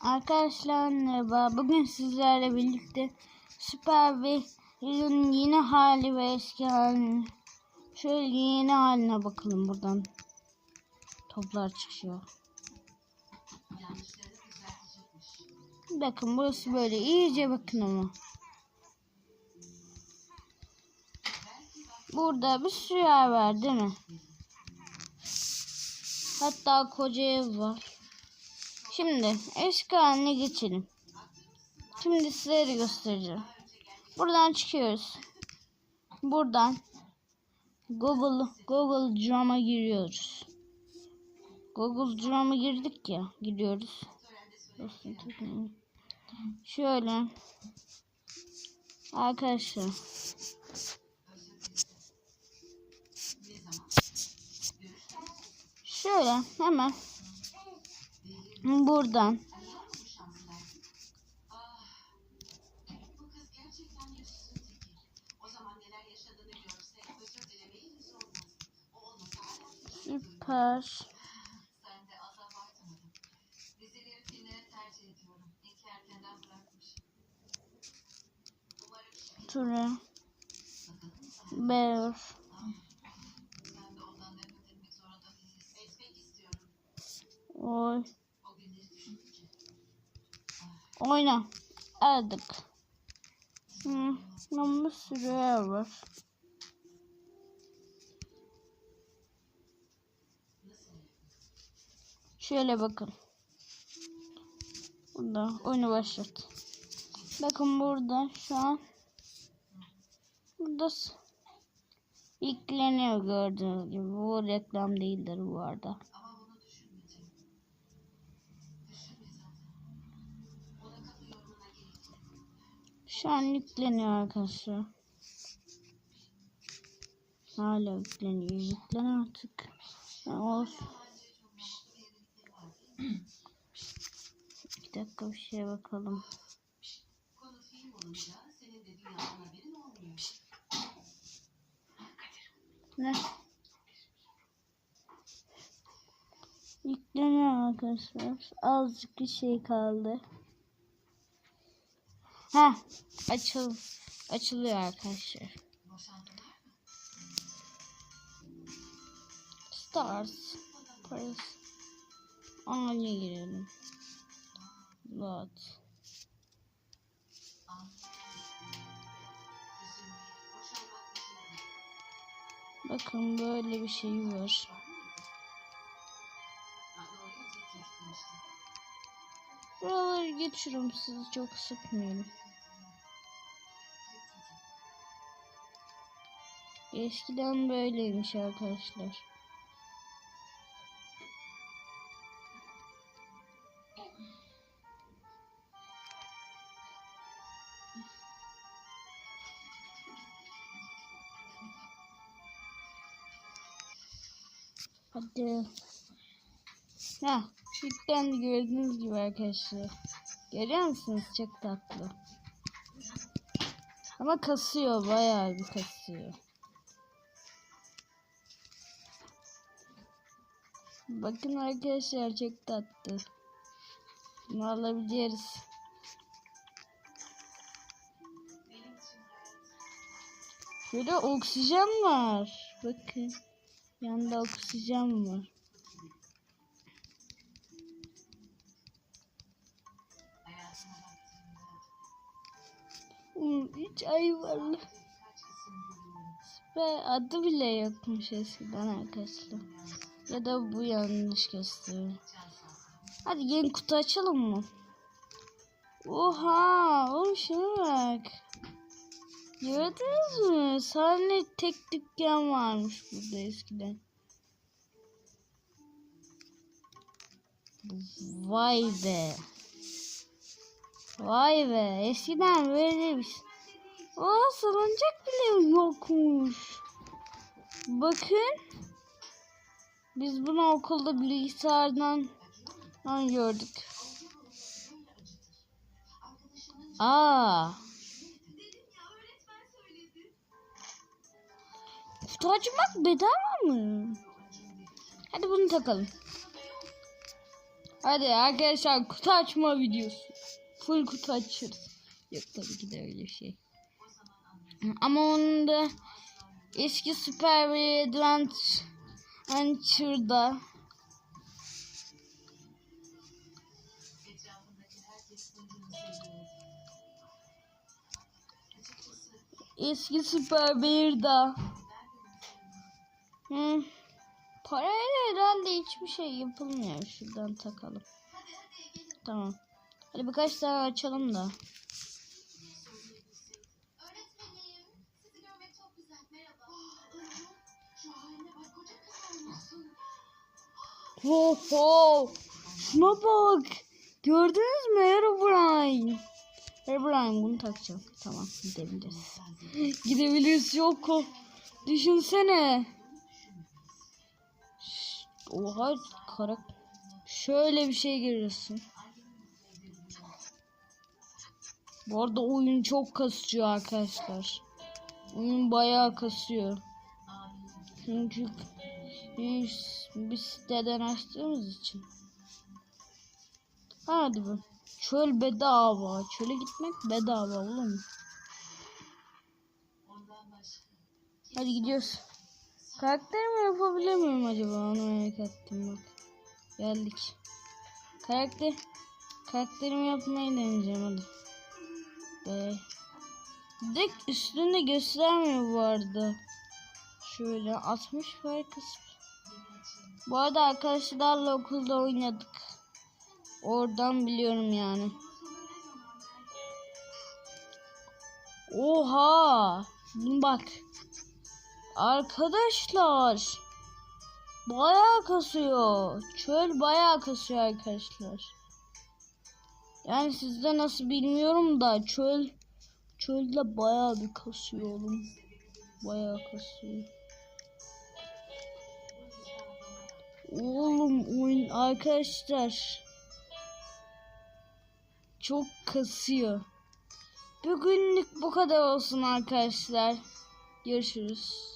Arkadaşlar merhaba. Bugün sizlerle birlikte Süper Leon'un yeni hali ve eski halini şöyle yeni haline bakalım buradan. Toplar çıkıyor. Bakın burası böyle iyice bakın ama. Burada bir sürü yer var değil mi? Hatta koca ev var. Şimdi eski haline geçelim. Şimdi size göstereceğim. Buradan çıkıyoruz. Buradan Google Google Chrome'a giriyoruz. Google Chrome'a girdik ya. Giriyoruz. Şöyle Arkadaşlar Şöyle hemen buradan. Süper. Ture Bear Oy Oyna aldık. Hı, ama yer var. Şöyle bakın. Burada oyunu başlat. Bakın burada şu an burada yükleniyor gördüğünüz gibi. Bu reklam değildir bu arada. Şu an yükleniyor arkadaşlar. Hala yükleniyor. Yüklen artık. Olsun. Bir dakika bir şeye bakalım. Ne? Yükleniyor arkadaşlar. Azıcık bir şey kaldı. Ha, açıl açılıyor arkadaşlar. Stars. Paris. Anne girelim. Lot. Bakın böyle bir şey var. Buraları geçiyorum sizi çok sıkmıyorum. Eskiden böyleymiş arkadaşlar. Hadi. Ha, yüklendi gördüğünüz gibi arkadaşlar. Görüyor musunuz? Çok tatlı. Ama kasıyor, bayağı bir kasıyor. Bakın arkadaşlar çok tatlı. Bunu alabiliriz. Şöyle oksijen var. Bakın. Yanında oksijen var. Hiç ay var. Ve adı bile yokmuş eskiden arkadaşlar. Ya da bu yanlış gösteriyor. Hadi yeni kutu açalım mı? Oha! Oğlum şuna bak. Gördünüz mü? Sahne tek dükkan varmış burada eskiden. Vay be. Vay be. Eskiden böyle bir şey. Aa salıncak bile yokmuş. Bakın. Biz bunu okulda bilgisayardan an gördük. Aa. Kutu açmak bedava mı? Hadi bunu takalım. Hadi arkadaşlar kutu açma videosu. Full kutu açırız. Yok tabii ki de öyle şey. Ama onun da eski Super bir Adventure'da eski Super 1'da Hı. Parayla herhalde hiçbir şey yapılmıyor. Şuradan takalım. Tamam. Hadi birkaç tane açalım da. Ho ho. Şuna bak. Gördünüz mü Herobrine? Herobrine bunu takacağım. Tamam gidebiliriz. Gidebiliriz yok o. Düşünsene. Oha kara. Şöyle bir şey görüyorsun. Bu arada oyun çok kasıyor arkadaşlar. Oyun bayağı kasıyor. Çünkü bir, bir siteden açtığımız için. Hadi be. Çöl bedava. Çöle gitmek bedava oğlum. Hadi gidiyoruz. Karakterimi yapabilir miyim acaba? Onu merak ettim bak. Geldik. Karakter karakterimi yapmayı deneyeceğim hadi. Be. Direkt üstünde göstermiyor bu arada. Şöyle 60 var kısmı. Bu arada arkadaşlarla okulda oynadık. Oradan biliyorum yani. Oha! Bak. Arkadaşlar. Bayağı kasıyor. Çöl bayağı kasıyor arkadaşlar. Yani sizde nasıl bilmiyorum da çöl çölde bayağı bir kasıyor oğlum. Bayağı kasıyor. Oğlum oyun arkadaşlar çok kasıyor. Bugünlük bu kadar olsun arkadaşlar. Görüşürüz.